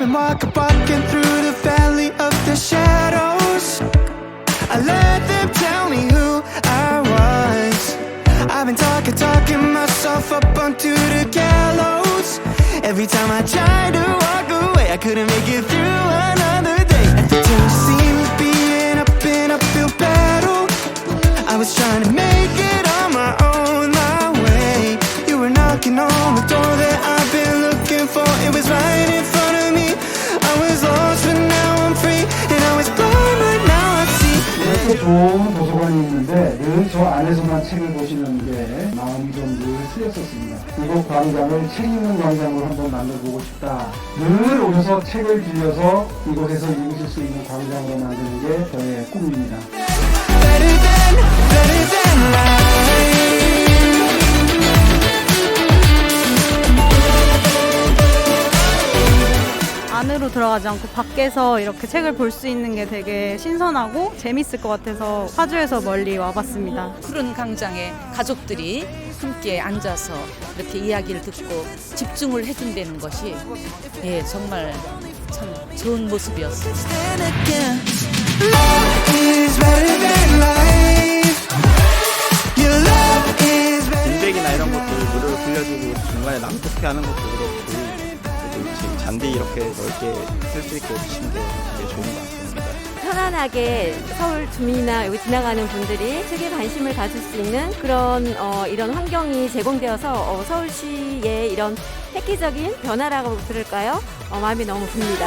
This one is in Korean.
been walking, walking through the valley of the shadows. I let them tell me who I was. I've been talking, talking myself up onto the gallows. Every time I tried to walk away, I couldn't make it through another 좋은 도서관이 있는데 늘 저 안에서만 책을 보시는 게 마음이 좀 늘 쓰였었습니다. 이곳 광장을 책 읽는 광장으로 한번 만들어보고 싶다. 늘 오셔서 책을 빌려서 이곳에서 읽으실 수 있는 광장으로 만드는 게 저의 꿈입니다. 안으로 들어가지 않고 밖에서 이렇게 책을 볼 수 있는 게 되게 신선하고 재밌을 것 같아서 파주에서 멀리 와봤습니다. 푸른 광장에 가족들이 함께 앉아서 이렇게 이야기를 듣고 집중을 해준다는 것이 예, 정말 참 좋은 모습이었어요. 빈백이나 이런 것들 무료로 빌려주고 중간에 낭독회 하는 것도 그렇고 잔디 이렇게 넓게 쓸 수 있게 해주신 게 되게 좋은 것 같습니다. 편안하게 서울 주민이나 여기 지나가는 분들이 책에 관심을 가질 수 있는 그런 어, 이런 환경이 제공되어서 어, 서울시의 이런 획기적인 변화라고 그럴까요? 어, 마음이 너무 듭니다.